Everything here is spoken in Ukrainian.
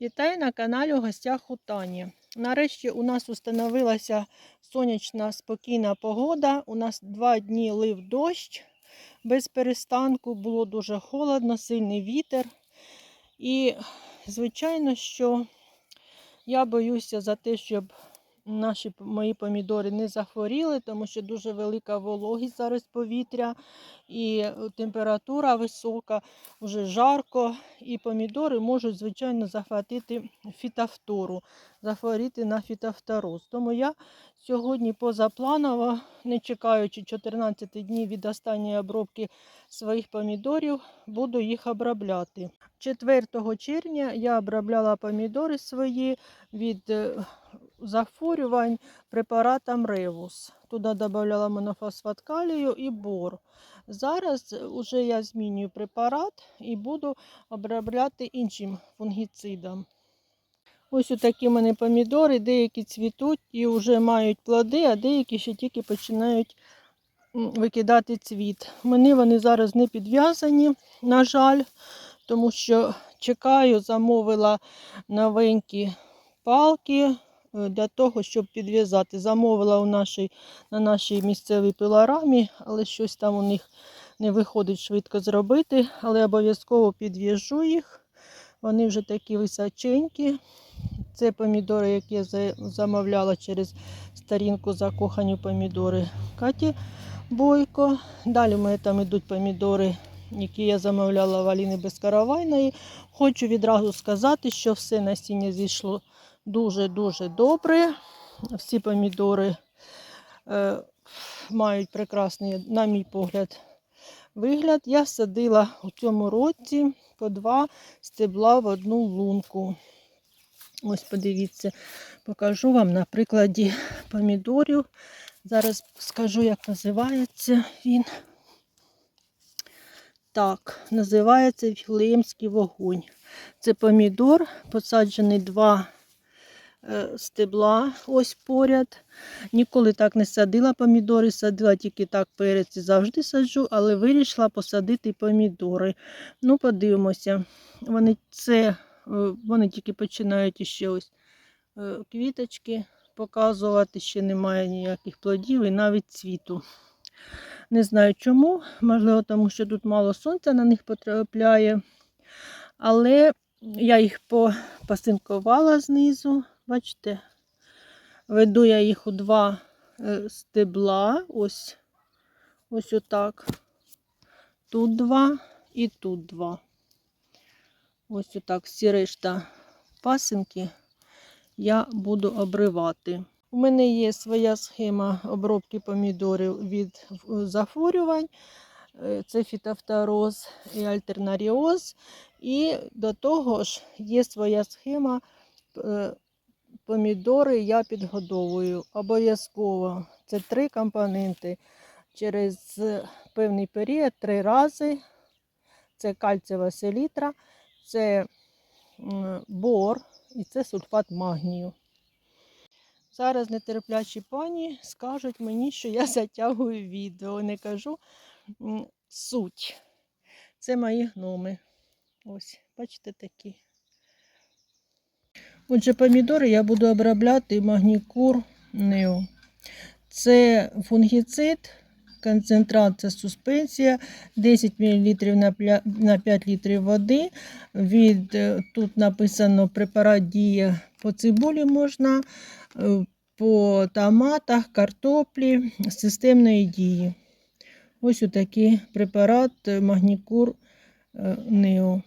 Вітаю на каналі у гостях у Тані. Нарешті у нас установилася сонячна спокійна погода. У нас два дні лив дощ без перестанку, було дуже холодно, сильний вітер. І, звичайно, що я боюся за те, щоб наші мої помідори не захворіли, тому що дуже велика вологість зараз повітря і е, температура висока, вже жарко, і помідори можуть, звичайно, захватити фітофтору, захворіти на фітофтороз. Тому я сьогодні позапланово, не чекаючи 14 днів від останньої обробки своїх помідорів, буду їх обробляти. 4 червня я обробляла помідори свої від е, захворювань препаратом Ревус. Туди додавала монофосфат калію і бор. Зараз вже я змінюю препарат і буду обробляти іншим фунгіцидом. Ось такі в мене помідори, деякі цвітуть і вже мають плоди, а деякі ще тільки починають викидати цвіт. Мені вони зараз не підв'язані, на жаль, тому що чекаю, замовила новенькі палки для того, щоб підв'язати. Замовила у нашій, на нашій місцевій пилорамі, але щось там у них не виходить швидко зробити, але обов'язково підв'яжу їх. Вони вже такі височенькі. Це помідори, які я замовляла через сторінку закохані помідори Каті Бойко. Далі в мене там йдуть помідори, які я замовляла в Аліни Безкаравайної. Хочу відразу сказати, що все насіння зійшло дуже-дуже добре. Всі помідори е, мають прекрасний, на мій погляд, вигляд. Я садила у цьому році по два стебла в одну лунку. Ось подивіться, покажу вам на прикладі помідорів. Зараз скажу, як називається він. Так, називається Віфлеємський вогонь. Це помідор, посаджений два стебла ось поряд. Ніколи так не садила помідори, садила тільки так перець завжди саджу, але вирішила посадити помідори. Ну, подивимося. Вони це, е, вони тільки починають іще ось е, квіточки показувати, ще немає ніяких плодів і навіть цвіту. Не знаю чому, можливо, тому що тут мало сонця на них потрапляє. Але я їх попасинкувала знизу. Бачите, веду я їх у два е, стебла. Ось, ось отак. Тут два і тут два. Ось отак всі решта пасинки я буду обривати. У мене є своя схема обробки помідорів від е, захворювань. Е, Це фітофтороз і альтернаріоз. І до того ж є своя схема помідори я підгодовую. Обов'язково. Це три компоненти. Через певний період три рази. Це кальцієва селітра, це бор і це сульфат магнію. Зараз нетерплячі пані скажуть мені, що я затягую відео, не кажу суть. Це мої гноми. Ось, бачите такі. Отже, помідори я буду обробляти магнікур нео. Це фунгіцид, концентрат це суспенсія, 10 мл на 5 літрів води. Від, е, тут написано препарат діє по цибулі можна, е, по томатах, картоплі системної дії. Ось отакий препарат е, Магнікур Нео.